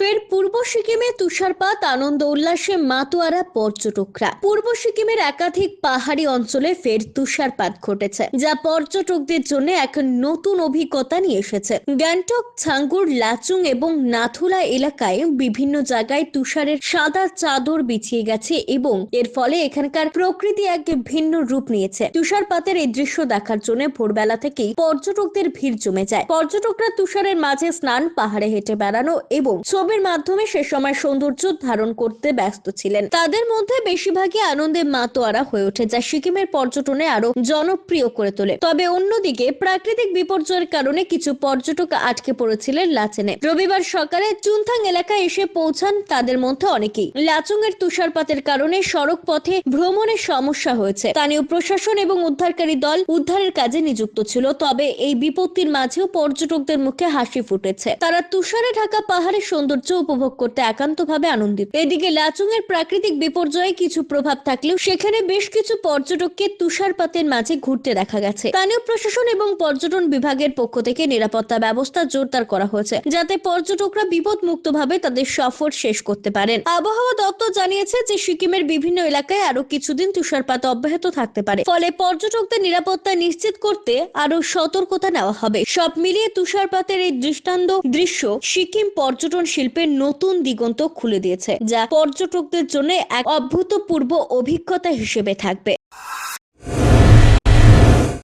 ফের পূর্ব সিকিমে তুষারপাত, আনন্দ উল্লাসে মাতোয়ারা পর্যটকরা। পূর্ব সিকিমের একাধিক পাহাড়ি অঞ্চলে ফের তুষারপাত ঘটেছে, যা পর্যটকদের জন্য এক নতুন অভিজ্ঞতা নিয়ে এসেছে। গ্যাংটক, ছাঙ্গুর, লাচুং এবং নাথুলা এলাকায় বিভিন্ন জায়গায় তুষারের সাদা চাদর বিছিয়ে গেছে এবং এর ফলে এখানকার প্রকৃতি এক ভিন্ন রূপ নিয়েছে। তুষারপাতের এই দৃশ্য দেখার জন্য ভোরবেলা থেকেই পর্যটকদের ভিড় জমে যায়। পর্যটকরা তুষারের মাঝে স্নান, পাহাড়ে হেঁটে বেড়ানো এবং ছবির মাধ্যমে সে সময় সৌন্দর্য ধারণ করতে ব্যস্ত ছিলেন। তাদের মধ্যে বেশিরভাগই আনন্দে মাতোয়ারা হয়ে ওঠে, যা সিকিমের পর্যটনে আরও জনপ্রিয় করে তোলে। তবে অন্যদিকে প্রাকৃতিক বিপর্যয়ের কারণে কিছু পর্যটক আটকে পড়েছিলেন লাচেনে। রবিবার সকালে চুনথাং এলাকায় এসে পৌঁছান তাদের মধ্যে অনেকেই। লাচুং এর তুষারপাতের কারণে সড়ক পথে ভ্রমণের সমস্যা হয়েছে। স্থানীয় প্রশাসন এবং উদ্ধারকারী দল উদ্ধারের কাজে নিযুক্ত ছিল, তবে এই বিপত্তির মাঝেও পর্যটকদের মুখে হাসি ফুটেছে। তারা তুষারে ঢাকা পাহাড়ের সৌন্দর্য উপভোগ করতে একান্তভাবে আনন্দিত। এদিকে লাচুং এর প্রাকৃতিক বিপর্যয়ে কিছু প্রভাব থাকলেও সেখানে বেশ কিছু পর্যটককে তুষারপাতের মাঝে ঘুরতে দেখা গেছে। স্থানীয় প্রশাসন এবং পর্যটন বিভাগের পক্ষ থেকে নিরাপত্তা ব্যবস্থা জোরদার করা হয়েছে, যাতে পর্যটকরা বিপদ মুক্তভাবে তাদের সফর শেষ করতে পারেন। আবহাওয়া দপ্তর জানিয়েছে যে সিকিমের বিভিন্ন এলাকায় আরও কিছুদিন তুষারপাত অব্যাহত থাকতে পারে। ফলে পর্যটকদের নিরাপত্তা নিশ্চিত করতে আরও সতর্কতা নেওয়া হবে। সব মিলিয়ে তুষারপাতের এই দৃষ্টান্ত দৃশ্য সিকিম পর্যটন শিল্পের নতুন দিগন্ত খুলে দিয়েছে যা পর্যটকদের জন্য এক অভূতপূর্ব অভিজ্ঞতা হিসেবে থাকবে।